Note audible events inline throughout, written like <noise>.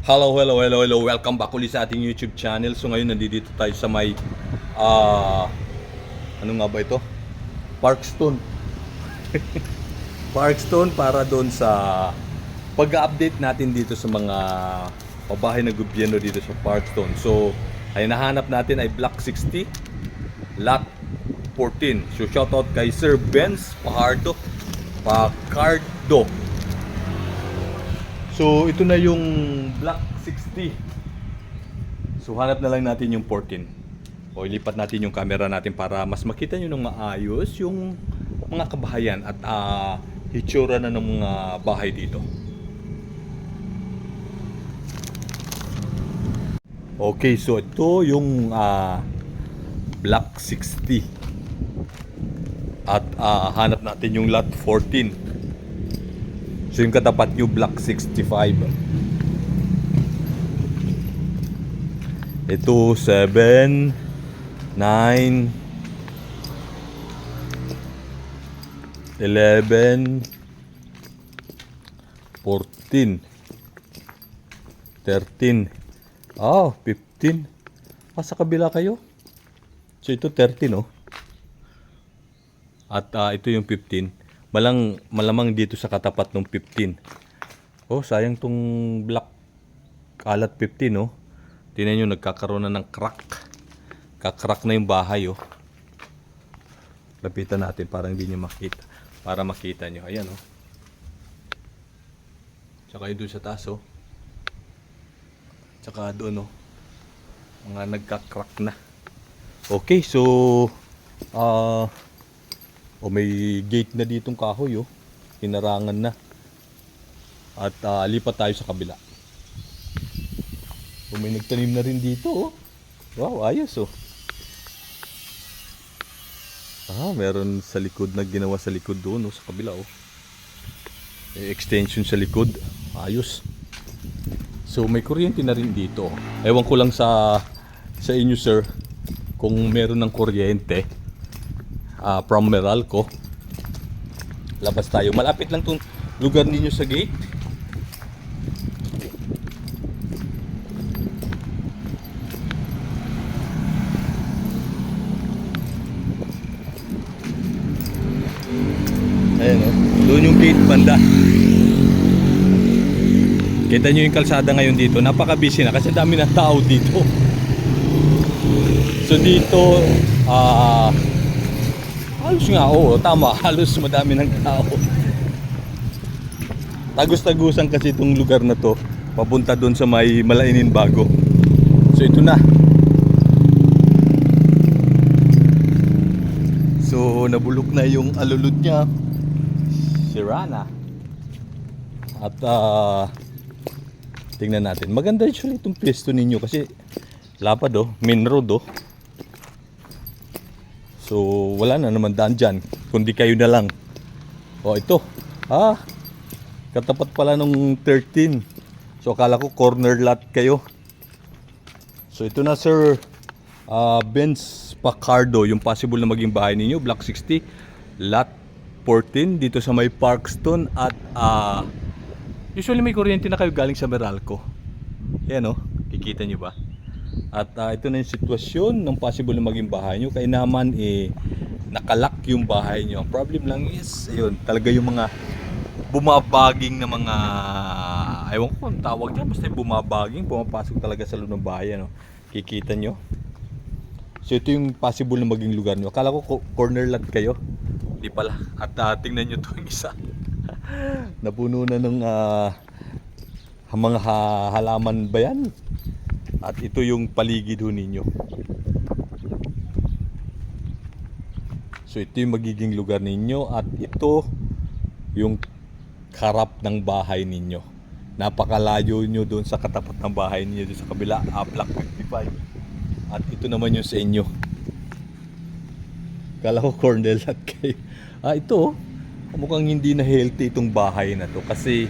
Hello, hello, hello, hello. Welcome back ulit sa ating YouTube channel. So ngayon nandito tayo sa may ah ano nga ba ito? Parkstone. <laughs> Parkstone para doon sa pag-update natin dito sa mga pabahay na gobyerno dito sa Parkstone. So, ay nahanap natin ay Block 60, Lot 14. So, shoutout kay Sir Benz Pajardo. Pacardo. So, ito na yung Block 60. So, hanap na lang natin yung 14. O, ilipat natin yung camera natin para mas makita nyo ng maayos yung mga kabahayan at ah, hitsura na ng mga bahay dito. Okay, so ito yung ah, Block 60. At ah, hanap natin yung lot 14. So yung katapat yung Block 65. Ito 7 9 11 14 13 Oh, 15 Ah, sa kabila kayo? So ito 13 oh. At ah, ito yung 15 Malang, malamang dito sa katapat ng 15 Oh, sayang tong black Kalat 15 oh. Tingnan nyo, nagkakaroon na ng crack. Kakrak na yung bahay oh. Lapitan natin para hindi nyo makita Para makita nyo. Ayan oh. Tsaka yung doon sa taas oh. Tsaka doon oh. Mga nagka-crack na. Okay so ah oh, may gate na ditong kahoy oh Hinarangan na At ah, lipat tayo sa kabila So may nagtanim na rin dito oh Wow ayos oh Ah, meron sa likod na ginawa sa likod doon, oh, sa kabila, oh. May extension sa likod. Ayos. So, may kuryente na rin dito. Ewan ko lang sa sa inyo, sir, kung meron ng kuryente ah, from Meralco. Labas tayo. Malapit lang tong lugar ninyo sa gate. Ayan o. Doon yung gate banda. Kita nyo yung kalsada ngayon dito. Napaka-busy na kasi dami ng tao dito. So dito, ah halos nga, oo, tama. <laughs> Halos madami ng tao. Tagos-tagusan kasi itong lugar na to. Papunta doon sa may Malainin Bago. So ito na. So nabulok na yung alulod niya. Si Rana. At ah tingnan natin. Maganda actually itong pwesto ninyo kasi lapad oh, main road oh. So wala na naman daan dyan. Kundi kayo na lang. Oh ito. Ah, katapat pala nung 13. So akala ko corner lot kayo. So ito na sir. Ah, Benz Pacardo, yung possible na maging bahay ninyo, Block 60, Lot 14 dito sa may Parkstone at ah usually may kuryente na kayo galing sa Meralco. Yan oh, kikita niyo ba? At ah, ito na yung sitwasyon ng possible na maging bahay nyo. Kaya naman eh, nakalak yung bahay nyo. Ang problem lang is, ayun, talaga yung mga bumabaging na mga, ewan ko ang tawag dyan, basta yung bumabaging, pumapasok talaga sa loob ng bahay. Ano? Kikita nyo. So ito yung possible na maging lugar nyo. Akala ko co- corner lot kayo. Di pala. At ah, tingnan nyo to <laughs> yung isa. Napuno na ng ah, mga ha- halaman ba yan? At ito yung paligid ho ninyo. So ito yung magiging lugar ninyo at ito yung harap ng bahay ninyo. Napakalayo nyo doon sa katapat ng bahay ninyo doon sa kabila, ah, Block 55. At ito naman yung sa inyo. Kala ko cornel at kayo. Ah, ito. Mukhang hindi na healthy itong bahay na to kasi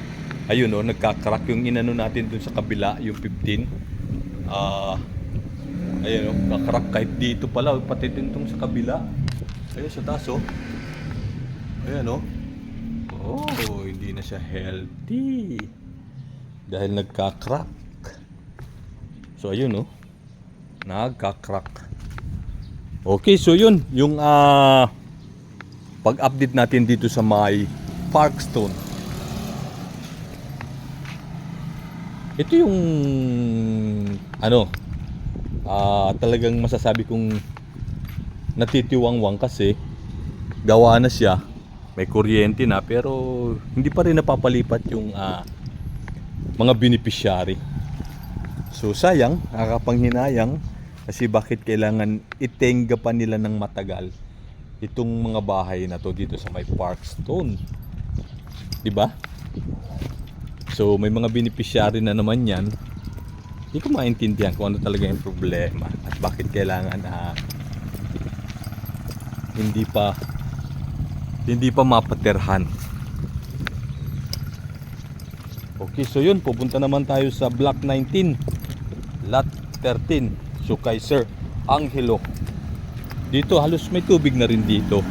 ayun oh, nagka-crack yung inano natin dun sa kabila, yung 15. Ah, ayun oh, kakrack kahit dito pala, pati din tong sa kabila. Ayun sa taas oh. Ayan oh. Oh, hindi na siya healthy. Dahil nagka-crack. So ayun oh. Nagka-crack. Okay, so yun yung ah pag-update natin dito sa may Parkstone. Ito yung ano ah talagang masasabi kong natitiwangwang kasi gawa na siya may kuryente na pero hindi pa rin napapalipat yung ah, mga beneficiary. So sayang, nakakapanghinayang kasi bakit kailangan itenga pa nila ng matagal itong mga bahay na to dito sa may Parkstone. 'Di ba? So may mga beneficiary na naman 'yan. Hindi ko maintindihan kung ano talaga yung problema at bakit kailangan na hindi pa hindi pa mapaterhan. Okay, so yun, pupunta naman tayo sa Block 19, Lot 13, so kay Sir Angelo. Dito halos may tubig na rin dito.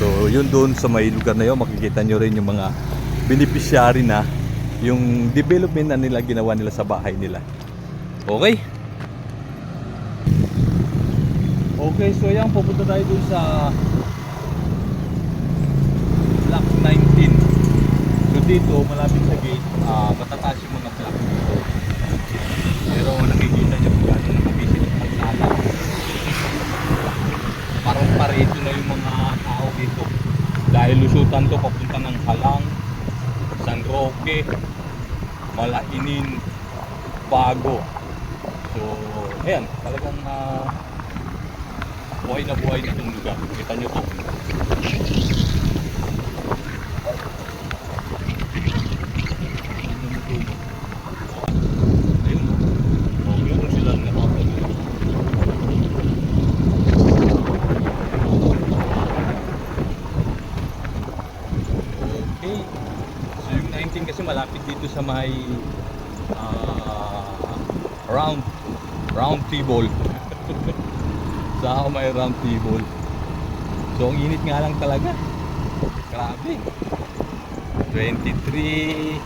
So yun doon sa may lugar na yun, makikita nyo rin yung mga beneficiary na yung development na nila ginawa nila sa bahay nila. Okay? Okay, so yan, pupunta tayo dun sa Block 19. So dito, malapit sa gate, ah matataas yung mga block dito. Pero nakikita niyo kung gaano nakabisit ang pagsala. Parang pareto na yung mga tao dito. Dahil lusutan to papunta ng Halang, San Roque, Malainin, Bago. So, ayan, talagang ah, buhay na buhay na itong lugar. Kita nyo to. Ayun, oh. Oh, meron silang nakapag- Okay. So yung 19 kasi malapit dito sa may ah, round round table. <laughs> sa ako may round table. So ang init nga lang talaga. Grabe. 23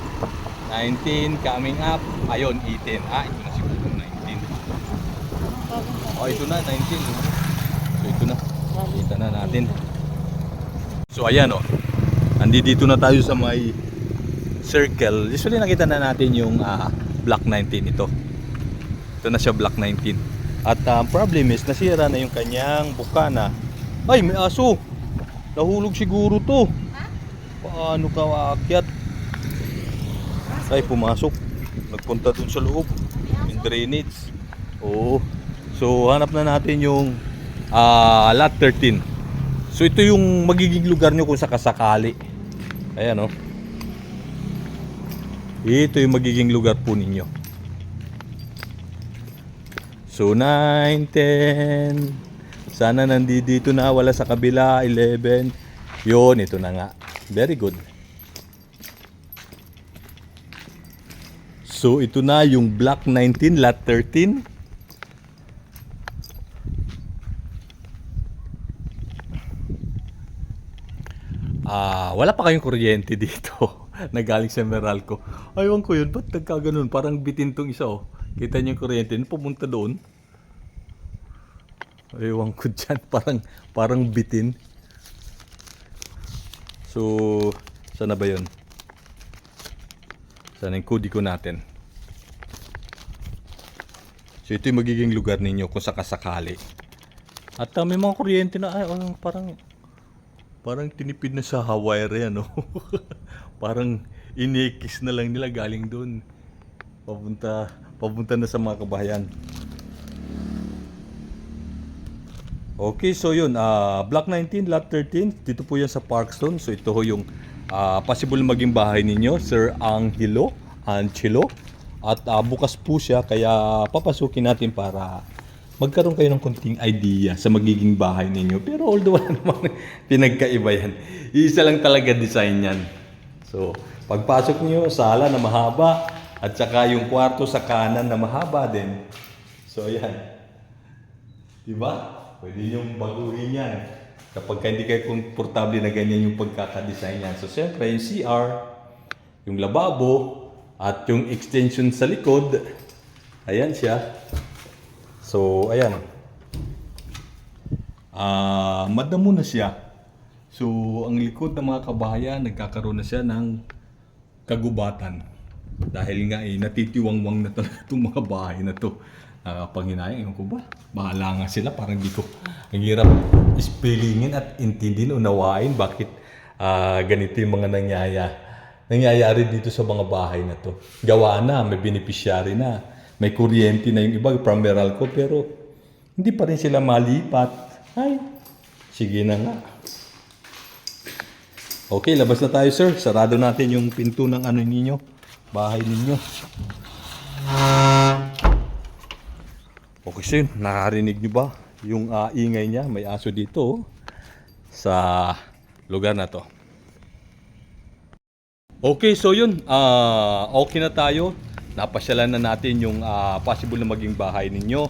19 coming up. Ayun, 18. Ah, ito na siguro 19. Oh, ito na 19. So ito na. Kita na natin. So ayan oh. Nandito na tayo sa may circle. Usually nakita na natin yung ah, block 19 ito. Ito na siya block 19. At ah, ang problem is nasira na yung kanyang bukana. Ay, may aso. Nahulog siguro to. Paano ka aakyat? Ay, pumasok. Nagpunta dun sa loob. Yung drainage. Oo. So, hanap na natin yung ah, lot 13. So, ito yung magiging lugar nyo kung sakasakali. Ayan, oh. Ito yung magiging lugar po ninyo. So, 9, 10. Sana nandito na. Wala sa kabila. 11. Yun, ito na nga. Very good. So, ito na yung Block 19, Lot 13. Ah, wala pa kayong kuryente dito <laughs> <laughs> na galing sa Meralco. Aywan ko yun, ba't nagkaganon? Parang bitin tong isa oh. Kita niyo yung kuryente, pumunta doon. Aywan ko dyan, <laughs> parang, parang bitin. So, sana ba yun? Sana yung kodi ko natin. So, ito yung magiging lugar ninyo kung sakasakali. At ah, may mga kuryente na, ay, oh, parang, parang tinipid na sa Hawaii yan, no? <laughs> parang inikis na lang nila galing doon. Papunta, papunta na sa mga kabahayan. Okay, so yun, ah Block 19, Lot 13, dito po yan sa Parkstone. So ito ho yung ah, possible maging bahay ninyo, Sir Angelo, Angelo. At ah, bukas po siya, kaya papasukin natin para magkaroon kayo ng konting idea sa magiging bahay ninyo. Pero although wala <laughs> namang pinagkaiba yan, isa lang talaga design yan. So, pagpasok niyo sala na mahaba, at saka yung kwarto sa kanan na mahaba din. So, ayan. Diba? Pwede niyong baguhin yan. Kapag ka hindi kayo komportable na ganyan yung pagkakadesign yan. So, siyempre, yung CR, yung lababo, at yung extension sa likod, Ayan siya. So, ayan. Ah, madamo na siya. So, ang likod ng mga kabahayan, nagkakaroon na siya ng kagubatan. Dahil nga eh, natitiwangwang na talaga <laughs> itong mga bahay na to. Nakakapanginayang, ewan ko ba? Bahala nga sila, parang di ko. Ang hirap spellingin at intindihin, unawain bakit ah, ganito yung mga nangyaya. Nangyayari dito sa mga bahay na to. Gawa na, may beneficiary na. May kuryente na yung iba, from Meralco, pero hindi pa rin sila malipat. Ay, sige na nga. Okay, labas na tayo sir. Sarado natin yung pinto ng ano ninyo, bahay ninyo. Okay sir, nakarinig niyo ba yung ah, ingay niya? May aso dito oh, sa lugar na to. Okay, so yun, ah, okay na tayo. Napasyalan na natin yung ah, possible na maging bahay ninyo.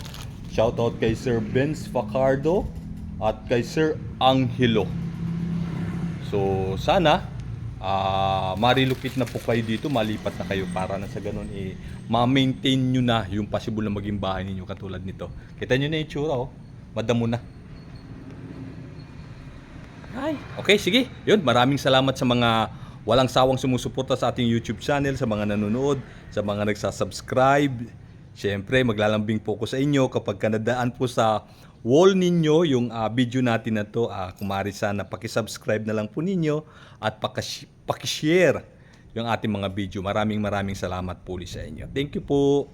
Shoutout kay Sir Benz Facardo at kay Sir Angelo. So sana ah marilocate na po kayo dito, malipat na kayo para na sa ganun eh ma-maintain nyo na yung possible na maging bahay ninyo katulad nito. Kita nyo na yung tsura oh. Madamo na. Ay, okay, sige. Yun, maraming salamat sa mga walang sawang sumusuporta sa ating YouTube channel, sa mga nanonood, sa mga nagsasubscribe. Siyempre, maglalambing po ko sa inyo kapag kanadaan po sa wall ninyo yung ah, video natin na to. Uh, kumari sana pakisubscribe na lang po ninyo at pakas- pakishare yung ating mga video. Maraming maraming salamat po sa inyo. Thank you po.